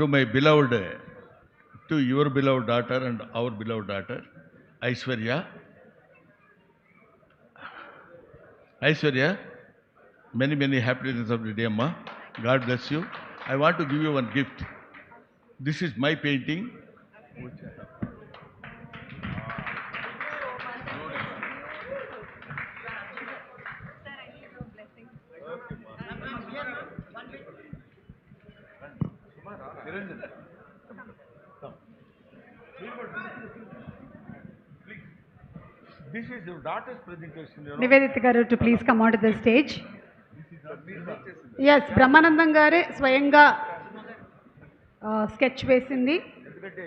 to my beloved, to your beloved daughter and our beloved daughter, Aishwarya. Aishwarya, many, many happiness of the day, Amma. God bless you. I want to give you one gift. This is my painting. This is your daughter's presentation, you know. Nivedita గారు to please come on to the stage yes Brahmanandam గారే స్వయంగా sketch వేసింది. ఎందుకంటే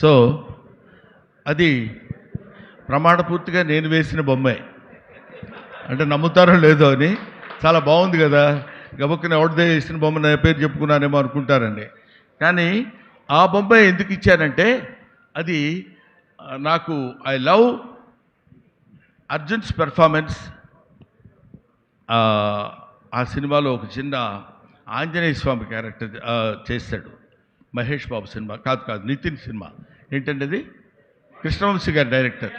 so అది ప్రమాణపూర్తిగా నేను వేసిన బొమ్మే. అంటే నమ్ముతారో లేదో అని. చాలా బాగుంది కదా. గబక్కుని ఎవరిదే వేసిన బొమ్మ నా పేరు చెప్పుకున్నానేమో అనుకుంటారండి. కానీ ఆ బొమ్మ ఎందుకు ఇచ్చానంటే అది నాకు ఐ లవ్ అర్జున్స్ పెర్ఫార్మెన్స్ ఆ సినిమాలో ఒక చిన్న ఆంజనేయ స్వామి క్యారెక్టర్ చేశాడు చేస్తాడు. మహేష్ బాబు సినిమా కాదు కాదు నితిన్ సినిమా. ఏంటంటే అది కృష్ణవంశీ గారి డైరెక్టర్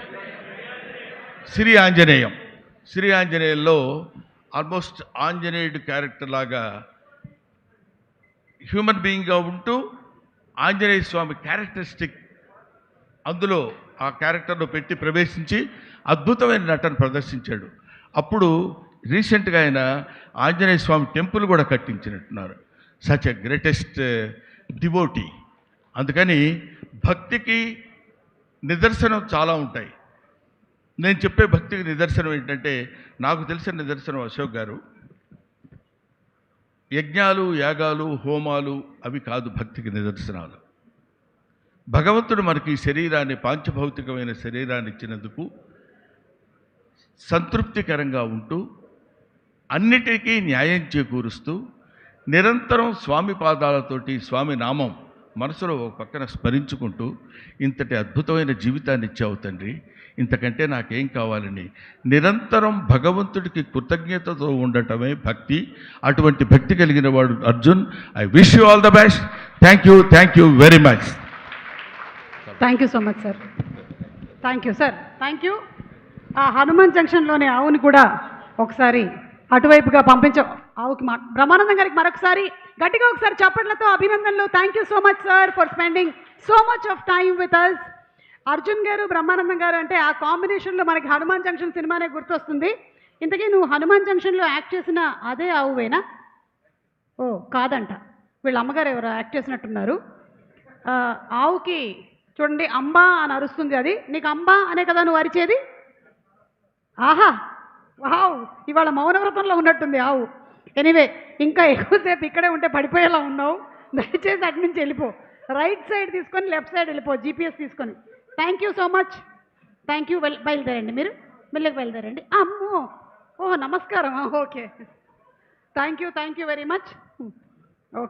సిరి ఆంజనేయం. సిరి ఆంజనేయంలో ఆల్మోస్ట్ ఆంజనేయుడు క్యారెక్టర్ లాగా హ్యూమన్ బీయింగ్గా ఉంటూ ఆంజనేయ స్వామి క్యారెక్టరిస్టిక్ అందులో ఆ క్యారెక్టర్లో పెట్టి ప్రవేశించి అద్భుతమైన నటన ప్రదర్శించాడు. అప్పుడు రీసెంట్గా ఆయన ఆంజనేయ స్వామి టెంపుల్ కూడా కట్టించినట్టున్నారు. Such a greatest devotee. అందుకని భక్తికి నిదర్శనం చాలా ఉంటాయి. నేను చెప్పే భక్తికి నిదర్శనం ఏంటంటే నాకు తెలిసిన నిదర్శనం అశోక్ గారు యజ్ఞాలు యాగాలు హోమాలు అవి కాదు భక్తికి నిదర్శనాలు. భగవంతుడు మనకి ఈ శరీరాన్ని పాంచభౌతికమైన శరీరాన్ని ఇచ్చినందుకు సంతృప్తికరంగా ఉంటూ అన్నిటికీ న్యాయం చేకూరుస్తూ నిరంతరం స్వామి పాదాలతోటి స్వామి నామం మనసులో ఒక పక్కన స్మరించుకుంటూ ఇంతటి అద్భుతమైన జీవితాన్ని ఇచ్చావు తండ్రి. ఇంతకంటే నాకేం కావాలని? నిరంతరం భగవంతుడికి కృతజ్ఞతతో ఉండటమే భక్తి. అటువంటి భక్తి కలిగిన వాడు Arjun. I wish you all the best thank you thank you very much thank you so much sir thank you sir thank you ఆ హనుమాన్ జంక్షన్లోని ఆవుని కూడా ఒకసారి అటువైపుగా పంపించ ఆవుకి మా బ్రహ్మానందం గారికి మరొకసారి గట్టిగా ఒకసారి చప్పట్లతో అభినందనలు. Thank you so much sir for spending so much of time with us Arjun garu Brahmanandam garu అంటే ఆ కాంబినేషన్లో మనకి హనుమాన్ జంక్షన్ సినిమానే గుర్తొస్తుంది. ఇంతకీ నువ్వు హనుమాన్ జంక్షన్లో యాక్ట్ చేసిన అదే ఆవువేనా? ఓ కాదంట. వీళ్ళ అమ్మగారు ఎవరు యాక్ట్ చేసినట్టున్నారు. ఆవుకి చూడండి అంబా అని అరుస్తుంది అది. నీకు అంబా అనే కదా నువ్వు అరిచేది? ఆహా వావ్ ఇవాళ మౌనవ్రతంలో ఉన్నట్టుంది ఆవు. ఎనీవే ఇంకా ఎక్కువసేపు ఇక్కడే ఉంటే పడిపోయేలా ఉన్నావు. దయచేసి అటు నుంచి వెళ్ళిపో. రైట్ సైడ్ తీసుకొని లెఫ్ట్ సైడ్ వెళ్ళిపో జీపీఎస్ తీసుకొని. Thank you so much thank you well బయలుదేరండి మీరు. మెల్లకి బయలుదేరండి. అమ్మో! ఓ నమస్కారం. Okay. Thank you thank you very much